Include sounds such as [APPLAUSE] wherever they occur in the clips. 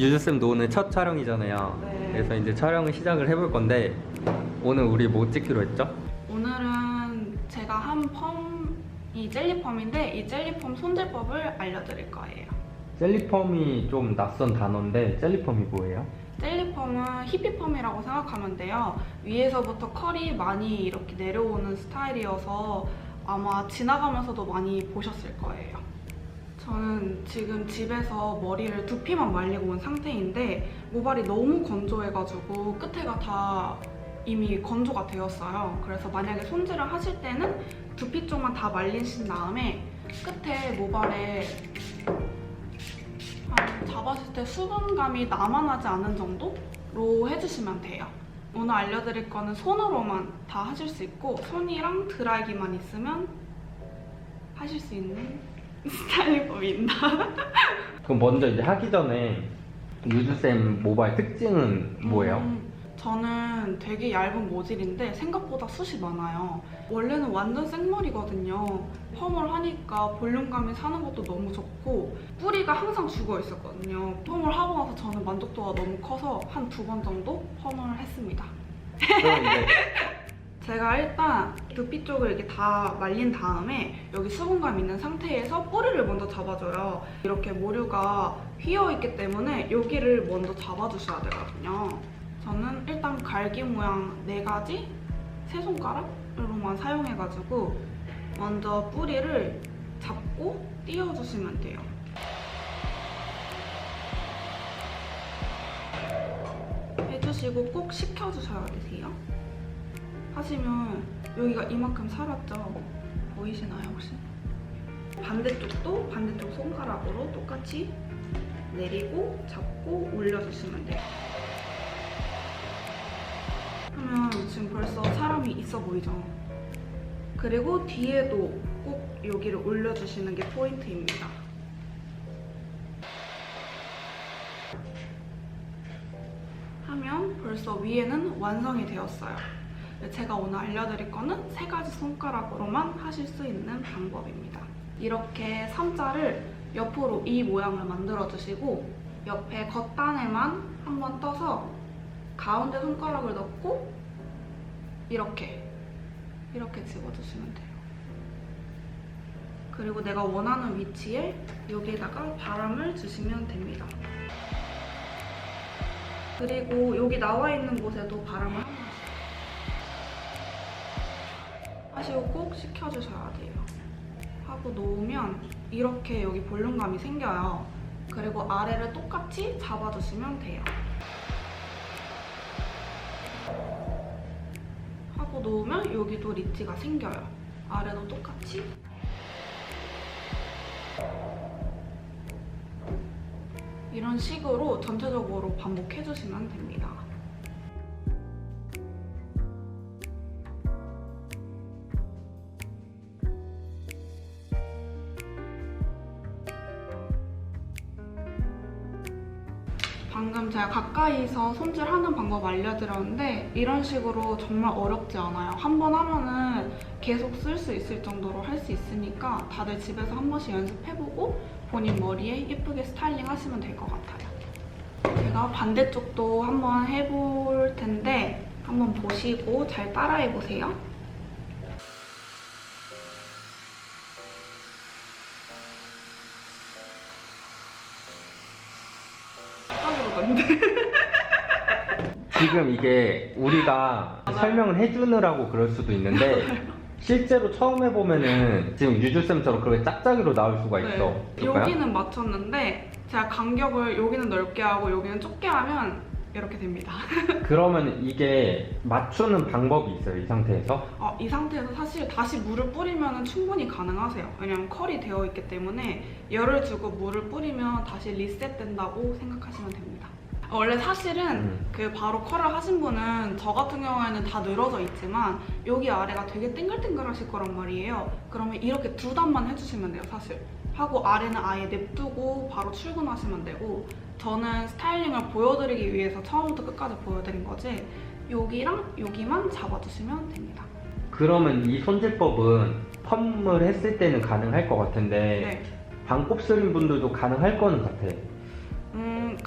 유주쌤도 오늘 첫 촬영이잖아요. 네. 그래서 이제 촬영을 시작을 해볼 건데 오늘 우리 뭐 찍기로 했죠? 오늘은 제가 한 펌이 젤리펌인데 이 젤리펌 손질법을 알려드릴 거예요. 젤리펌이 좀 낯선 단어인데 젤리펌이 뭐예요? 젤리펌은 히피펌이라고 생각하면 돼요. 위에서부터 컬이 많이 이렇게 내려오는 스타일이어서 아마 지나가면서도 많이 보셨을 거예요. 저는 지금 집에서 머리를 두피만 말리고 온 상태인데 모발이 너무 건조해가지고 끝에가 다 이미 건조가 되었어요. 그래서 만약에 손질을 하실 때는 두피 쪽만 다 말리신 다음에 끝에 모발에 한 잡았을 때 수분감이 남아나지 않은 정도로 해주시면 돼요. 오늘 알려드릴 거는 손으로만 다 하실 수 있고 손이랑 드라이기만 있으면 하실 수 있는 스타일링법입니다. [LAUGHS] 그럼 먼저 이제 하기 전에 유주쌤 모발 특징은 뭐예요? 음, 저는 되게 얇은 모질인데 생각보다 숱이 많아요. 원래는 완전 생머리거든요. 펌을 하니까 볼륨감이 사는 것도 너무 좋고 뿌리가 항상 죽어 있었거든요. 펌을 하고 나서 저는 만족도가 너무 커서 한 두 번 정도 펌을 했습니다. 그럼 이제 [LAUGHS] 제가 일단 두피 쪽을 이렇게 다 말린 다음에 여기 수분감 있는 상태에서 뿌리를 먼저 잡아줘요. 이렇게 모류가 휘어 있기 때문에 여기를 먼저 잡아주셔야 되거든요. 저는 일단 갈기 모양 네 가지 세 손가락으로만 사용해가지고 먼저 뿌리를 잡고 띄워주시면 돼요. 해주시고 꼭 식혀주셔야 되세요. 하시면 여기가 이만큼 살았죠? 보이시나요 혹시? 반대쪽도 반대쪽 손가락으로 똑같이 내리고 잡고 올려주시면 돼요. 하면 지금 벌써 사람이 있어 보이죠? 그리고 뒤에도 꼭 여기를 올려주시는 게 포인트입니다. 하면 벌써 위에는 완성이 되었어요. 제가 오늘 알려드릴 거는 세 가지 손가락으로만 하실 수 있는 방법입니다. 이렇게 삼자를 옆으로 이 모양을 만들어 주시고 옆에 겉단에만 한번 떠서 가운데 손가락을 넣고 이렇게 이렇게 집어주시면 돼요. 그리고 내가 원하는 위치에 여기에다가 바람을 주시면 됩니다. 그리고 여기 나와 있는 곳에도 바람을 한번 하시고 꼭 식혀주셔야 돼요. 하고 놓으면 이렇게 여기 볼륨감이 생겨요. 그리고 아래를 똑같이 잡아주시면 돼요. 하고 놓으면 여기도 리치가 생겨요. 아래도 똑같이. 이런 식으로 전체적으로 반복해주시면 됩니다. 가 가까이서 손질하는 방법 알려드렸는데 이런 식으로 정말 어렵지 않아요. 한 번 하면은 계속 쓸 수 있을 정도로 할 수 있으니까 다들 집에서 한 번씩 연습해보고 본인 머리에 예쁘게 스타일링 하시면 될 것 같아요. 제가 반대쪽도 한번 해볼 텐데 한번 보시고 잘 따라해보세요. 까부러졌는데. 지금 이게 우리가 설명을 해주느라고 그럴 수도 있는데 [LAUGHS] 실제로 처음 해보면은 지금 유주쌤처럼 그렇게 짝짝이로 나올 수가 있어. 네. 볼까요? 여기는 맞췄는데 제가 간격을 여기는 넓게 하고 여기는 좁게 하면 이렇게 됩니다. [LAUGHS] 그러면 이게 맞추는 방법이 있어요 이 상태에서? 어, 이 상태에서 사실 다시 물을 뿌리면 충분히 가능하세요. 왜냐면 컬이 되어 있기 때문에 열을 주고 물을 뿌리면 다시 리셋된다고 생각하시면 됩니다. 어, 원래 사실은 음. 그 바로 컬을 하신 분은 저 같은 경우에는 다 늘어져 있지만 여기 아래가 되게 땡글땡글 하실 거란 말이에요. 그러면 이렇게 두 단만 해주시면 돼요, 사실. 하고 아래는 아예 냅두고 바로 출근하시면 되고 저는 스타일링을 보여드리기 위해서 처음부터 끝까지 보여드린 거지 여기랑 여기만 잡아주시면 됩니다. 그러면 이 손질법은 펌을 했을 때는 가능할 것 같은데 네. 반곱슬인 분들도 가능할 거는 같아. 음,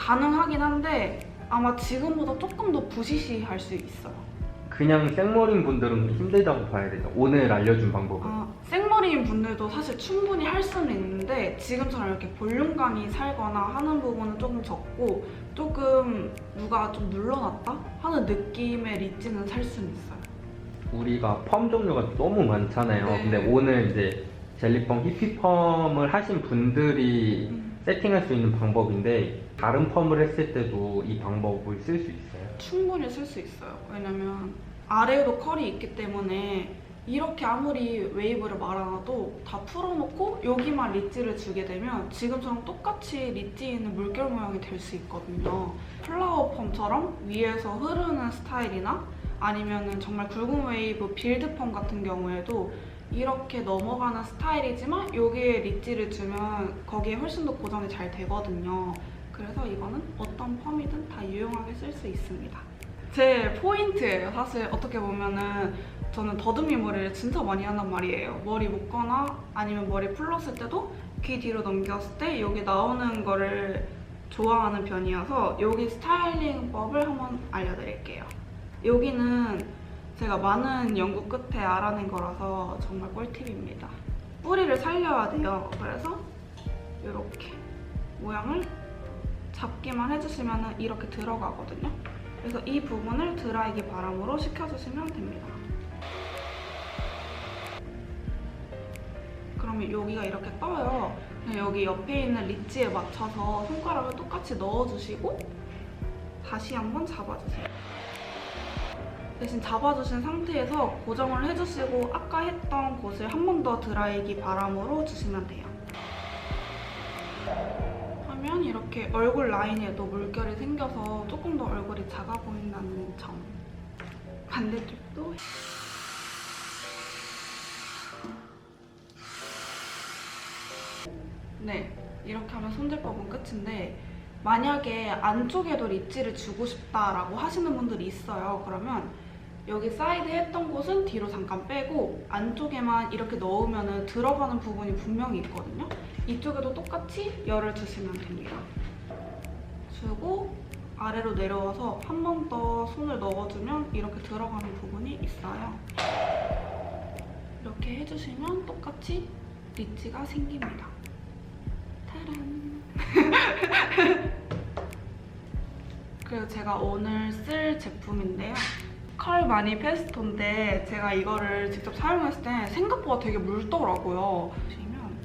가능하긴 한데 아마 지금보다 조금 더 부시시할 수 있어요. 그냥 생머리인 분들은 힘들다고 봐야 되죠. 오늘 알려준 방법은. 아, 생머리인 분들도 사실 충분히 할 수는 있는데 지금처럼 이렇게 볼륨감이 살거나 하는 부분은 조금 적고 조금 누가 좀 눌러놨다 하는 느낌의 리치는 살 수는 있어요. 우리가 펌 종류가 너무 많잖아요. 네. 근데 오늘 이제 젤리펌, 히피펌을 하신 분들이 음. 세팅할 수 있는 방법인데 다른 펌을 했을 때도 이 방법을 쓸 수 있어요. 충분히 쓸 수 있어요. 왜냐면 아래에도 컬이 있기 때문에 이렇게 아무리 웨이브를 말아놔도 다 풀어놓고 여기만 리치를 주게 되면 지금처럼 똑같이 리치 있는 물결 모양이 될 수 있거든요. 플라워 펌처럼 위에서 흐르는 스타일이나 아니면은 정말 굵은 웨이브 빌드 펌 같은 경우에도 이렇게 넘어가는 스타일이지만 여기에 리치를 주면 거기에 훨씬 더 고정이 잘 되거든요. 그래서 이거는 어떤 펌이든 다 유용하게 쓸 수 있습니다. 제 포인트예요. 사실 어떻게 보면은 저는 더듬이 머리를 진짜 많이 한단 말이에요. 머리 묶거나 아니면 머리 풀렀을 때도 귀 뒤로 넘겼을 때 여기 나오는 거를 좋아하는 편이어서 여기 스타일링법을 한번 알려드릴게요. 여기는 제가 많은 연구 끝에 알아낸 거라서 정말 꿀팁입니다. 뿌리를 살려야 돼요. 그래서 이렇게 모양을 잡기만 해주시면 이렇게 들어가거든요. 그래서 이 부분을 드라이기 바람으로 식혀주시면 됩니다. 그러면 여기가 이렇게 떠요. 여기 옆에 있는 리치에 맞춰서 손가락을 똑같이 넣어주시고 다시 한번 잡아주세요. 대신 잡아주신 상태에서 고정을 해주시고 아까 했던 곳을 한 번 더 드라이기 바람으로 주시면 돼요. 하면 이렇게 얼굴 라인에도 물결이 생겨서 조금 더 얼굴이 작아 보인다는 점. 반대쪽도 네, 이렇게 하면 손질법은 끝인데 만약에 안쪽에도 리치를 주고 싶다라고 하시는 분들이 있어요. 그러면 여기 사이드 했던 곳은 뒤로 잠깐 빼고 안쪽에만 이렇게 넣으면 들어가는 부분이 분명히 있거든요. 이쪽에도 똑같이 열을 주시면 됩니다. 주고 아래로 내려와서 한 번 더 손을 넣어주면 이렇게 들어가는 부분이 있어요. 이렇게 해주시면 똑같이 리치가 생깁니다. 타란! [LAUGHS] 그리고 제가 오늘 쓸 제품인데요. 컬 마니페스토인데 제가 이거를 직접 사용했을 때 생각보다 되게 묽더라고요. 보시면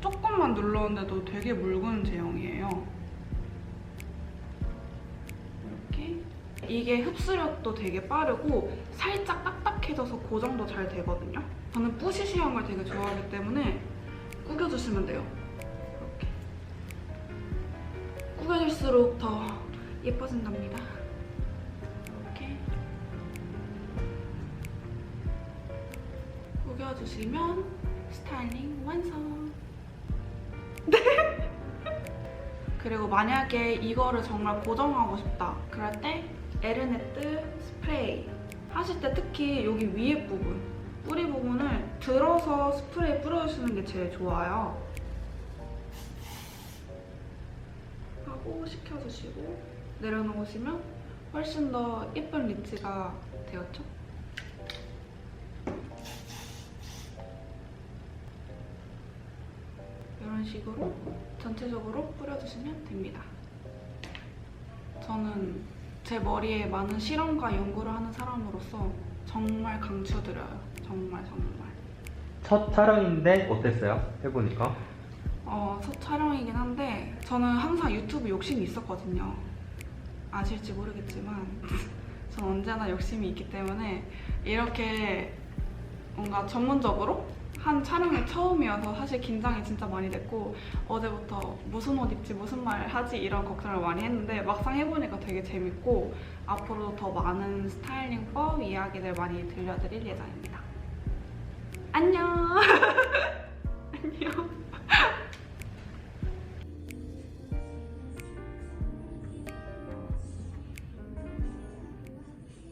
조금만 눌렀는데도 되게 묽은 제형이에요. 이렇게 이게 흡수력도 되게 빠르고 살짝 딱딱해져서 고정도 잘 되거든요. 저는 뿌시시한 걸 되게 좋아하기 때문에 구겨주시면 돼요. 구겨질수록 더 예뻐진답니다. 이렇게 구겨주시면 스타일링 완성. 네. [LAUGHS] 그리고 만약에 이거를 정말 고정하고 싶다. 그럴 때 에르네트 스프레이 하실 때 특히 여기 위에 부분 뿌리 부분을 들어서 스프레이 뿌려주시는 게 제일 좋아요. 하고 식혀주시고 내려놓으시면 훨씬 더 예쁜 리치가 되었죠? 이런 식으로 전체적으로 뿌려주시면 됩니다. 저는 제 머리에 많은 실험과 연구를 하는 사람으로서 정말 강추드려요. 정말 정말. 첫 촬영인데 어땠어요? 해보니까? 어, 첫 촬영이긴 한데 저는 항상 유튜브 욕심이 있었거든요. 아실지 모르겠지만 [LAUGHS] 전 언제나 욕심이 있기 때문에 이렇게 뭔가 전문적으로 한 촬영이 처음이어서 사실 긴장이 진짜 많이 됐고 어제부터 무슨 옷 입지 무슨 말 하지 이런 걱정을 많이 했는데 막상 해보니까 되게 재밌고 앞으로도 더 많은 스타일링법 이야기들 많이 들려드릴 예정입니다. 안녕. [LAUGHS] 안녕.